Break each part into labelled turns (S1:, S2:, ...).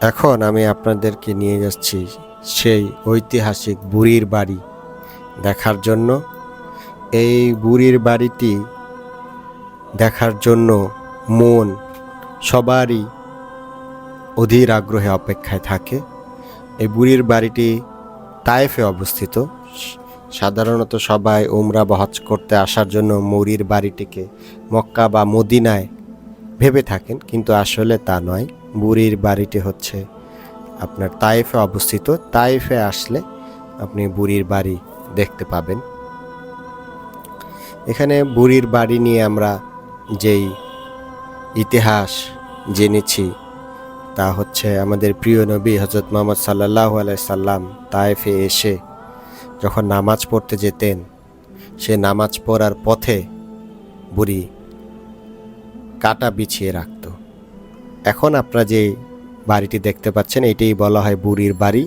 S1: এখন আমি আপনাদেরকে নিয়ে যাচ্ছি সেই ঐতিহাসিক বুড়ির বাড়ি দেখার জন্য। এই বুড়ির বাড়িটি দেখার জন্য মন সবারই অধীর আগ্রহে অপেক্ষায় থাকে। এই বুড়ির বাড়িটি তায়েফে অবস্থিত। সাধারণত সবাই উমরা বা হজ করতে আসার জন্য মুড়ির বাড়িটিকে মক্কা বা মদিনায় ভেবে থাকেন, কিন্তু আসলে তা নয়। বুড়ির বাড়িটি হচ্ছে আপনার তাইফে অবস্থিত। তাইফে আসলে আপনি বুড়ির বাড়ি দেখতে পাবেন। এখানে বুড়ির বাড়ি নিয়ে আমরা যেই ইতিহাস জেনেছি, তা হচ্ছে আমাদের প্রিয় নবী হজরত মোহাম্মদ সাল্লাহ সাল্লাম তাইফে এসে যখন নামাজ পড়তে যেতেন, সে নামাজ পড়ার পথে বুড়ি কাটা বিছিয়ে রাখত এখন আপনারা যে বাড়িটি দেখতে পাচ্ছেন, এটাই বলা হয় বুড়ির বাড়ি।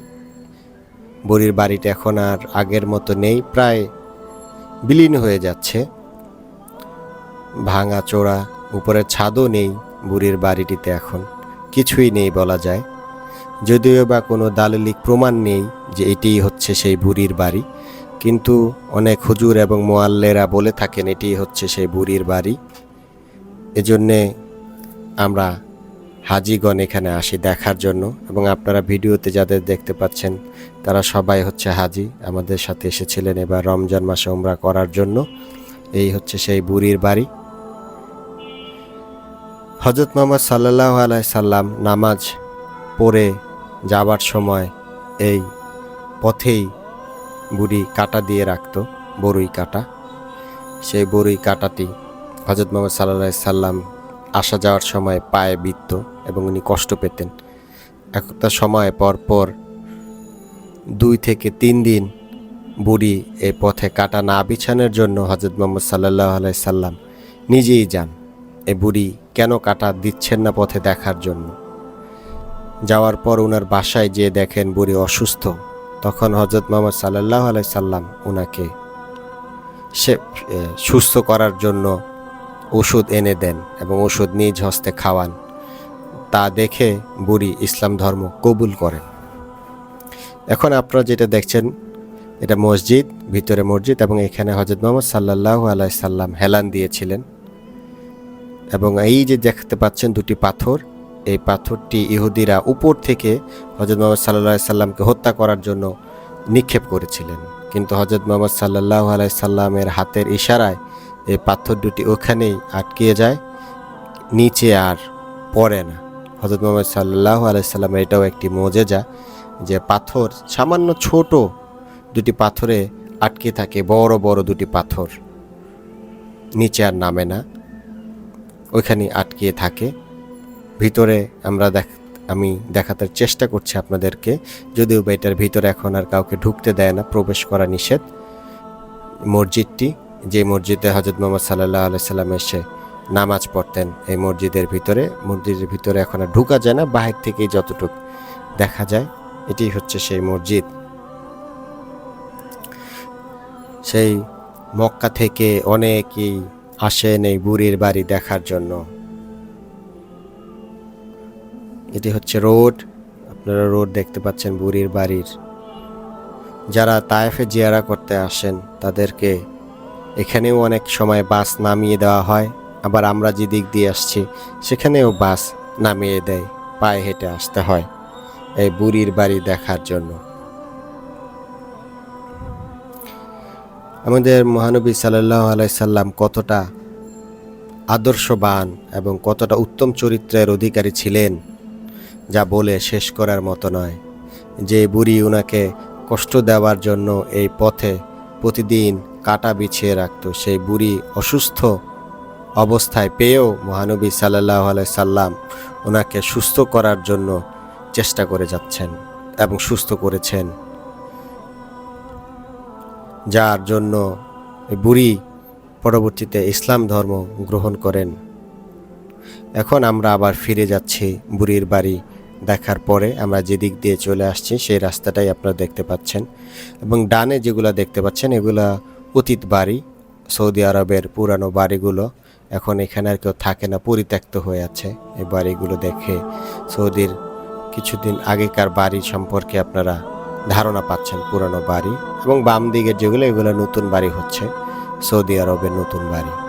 S1: বুড়ির বাড়িটা এখন আর আগের মতো নেই, প্রায় বিলীন হয়ে যাচ্ছে। ভাঙা চোরা উপরে ছাদও নেই বুড়ির বাড়িটিতে এখন, কিছুই নেই বলা যায়। যদিও বা কোনো দালিলিক প্রমাণ নেই যে এটিই হচ্ছে সেই বুড়ির বাড়ি, কিন্তু অনেক হুজুর এবং মোয়াল্লেরা বলে থাকেন এটি হচ্ছে সেই বুড়ির বাড়ি। এজন্যে আমরা হাজিগণ এখানে আসি দেখার জন্য এবং আপনারা ভিডিওতে যাদের দেখতে পাচ্ছেন, তারা সবাই হচ্ছে হাজি, আমাদের সাথে এসেছিলেন এবার রমজান মাসে উমরা করার জন্য। এই হচ্ছে সেই বুড়ির বাড়ি। হজরত মোহাম্মদ সাল্লাহ আলাই সাল্লাম নামাজ পড়ে যাবার সময় এই পথেই বুড়ি কাটা দিয়ে রাখত, বরুই কাটা। সেই বরুই কাটাটি হজরত মোহাম্মদ সাল্লাহ সাল্লাম আসা যাওয়ার সময় পায়ে বিত্ত এবং উনি কষ্ট পেতেন। একটা সময় পর পর দুই থেকে তিন দিন বুড়ি এ পথে কাটা না বিছানোর জন্য হজরত মোহাম্মদ সাল্লাহ সাল্লাম নিজেই যান। এ বুড়ি কেন কাটা দিচ্ছেন না পথে দেখার জন্য? যাওয়ার পর ওনার বাসায় যেয়ে দেখেন বুড়ি অসুস্থ। তখন হজরত মোহাম্মদ সাল্লাহ সাল্লাম ওনাকে সে সুস্থ করার জন্য ওষুধ এনে দেন এবং ওষুধ নিজ হস্তে খাওয়ান। তা দেখে বুড়ি ইসলাম ধর্ম কবুল করেন। এখন আপনারা যেটা দেখছেন, এটা মসজিদ, ভিতরে মসজিদ এবং এখানে হজরত মোহাম্মদ সাল্লাহ আলাই সাল্লাম হেলান দিয়েছিলেন। এবং এই যে দেখতে পাচ্ছেন দুটি পাথর, এই পাথরটি ইহুদিরা উপর থেকে হজরত মোহাম্মদ সাল্লাহ সাল্লামকে হত্যা করার জন্য নিক্ষেপ করেছিলেন। কিন্তু হজরত মোহাম্মদ সাল্লাহ আলাই সাল্লামের হাতের ইশারায় এই পাথর দুটি ওখানেই আটকিয়ে যায়, নিচে আর পড়ে না। হজরত মোহাম্মদ সাল্লাহ আলাইসাল্লামের এটাও একটি মোজেজা যে পাথর, সামান্য ছোট দুটি পাথরে আটকে থাকে, বড় বড় দুটি পাথর। নিচে আর নামে না ওইখানে আটকিয়ে থাকে। ভিতরে আমরা দেখ, আমি দেখাতে চেষ্টা করছি আপনাদেরকে, যদিও বা এটার ভিতরে এখন আর কাউকে ঢুকতে দেয় না, প্রবেশ করা নিষেধ। মসজিদটি যে মসজিদে হজরত মোহাম্মদ সাল্লাহ আলাইসাল্লাম এসে নামাজ পড়তেন, এই মসজিদের ভিতরে মসজিদের ভিতরে এখন আর ঢুকা যায় না, বাহির থেকেই যতটুক দেখা যায় এটি হচ্ছে সেই মসজিদ। সেই মক্কা থেকে অনেকেই আসেন এই বুড়ির বাড়ি দেখার জন্য। এটি হচ্ছে রোড, আপনারা রোড দেখতে পাচ্ছেন বুড়ির বাড়ির। যারা তায়েফে জিয়ারা করতে আসেন, তাদেরকে এখানেও অনেক সময় বাস নামিয়ে দেওয়া হয়, আবার আমরা যে দিক দিয়ে আসছি, সেখানেও বাস নামিয়ে দেয়, পায়ে হেঁটে আসতে হয়, এই বুড়ির বাড়ি দেখার জন্য। আমাদের মহানবী সাল্লাহ আলাইসাল্লাম কতটা আদর্শবান এবং কতটা উত্তম চরিত্রের অধিকারী ছিলেন, যা বলে শেষ করার মতো নয়। যে বুড়ি ওনাকে কষ্ট দেওয়ার জন্য এই পথে প্রতিদিন কাটা বিছিয়ে রাখত। সেই বুড়ি অসুস্থ অবস্থায় পেয়েও মহানবী সাল্লাহ সাল্লাম ওনাকে সুস্থ করার জন্য চেষ্টা করে যাচ্ছেন এবং সুস্থ করেছেন। যার জন্য বুড়ি পরবর্তীতে ইসলাম ধর্ম গ্রহণ করেন। এখন আমরা আবার ফিরে যাচ্ছি বুড়ির বাড়ি দেখার পরে। আমরা যে দিক দিয়ে চলে আসছি সেই রাস্তাটাই আপনারা দেখতে পাচ্ছেন। এবং ডানে যেগুলো দেখতে পাচ্ছেন এগুলা অতীত বাড়ি। সৌদি আরবের পুরানো বাড়িগুলো এখন এখানে আর কেউ থাকে না, পরিত্যক্ত হয়ে আছে। এই বাড়িগুলো দেখে সৌদির কিছুদিন আগেকার বাড়ি সম্পর্কে আপনারা ধারণা পাচ্ছেন, পুরানো বাড়ি। এবং বাম দিকের যেগুলো, এগুলো নতুন বাড়ি হচ্ছে, সৌদি আরবের নতুন বাড়ি।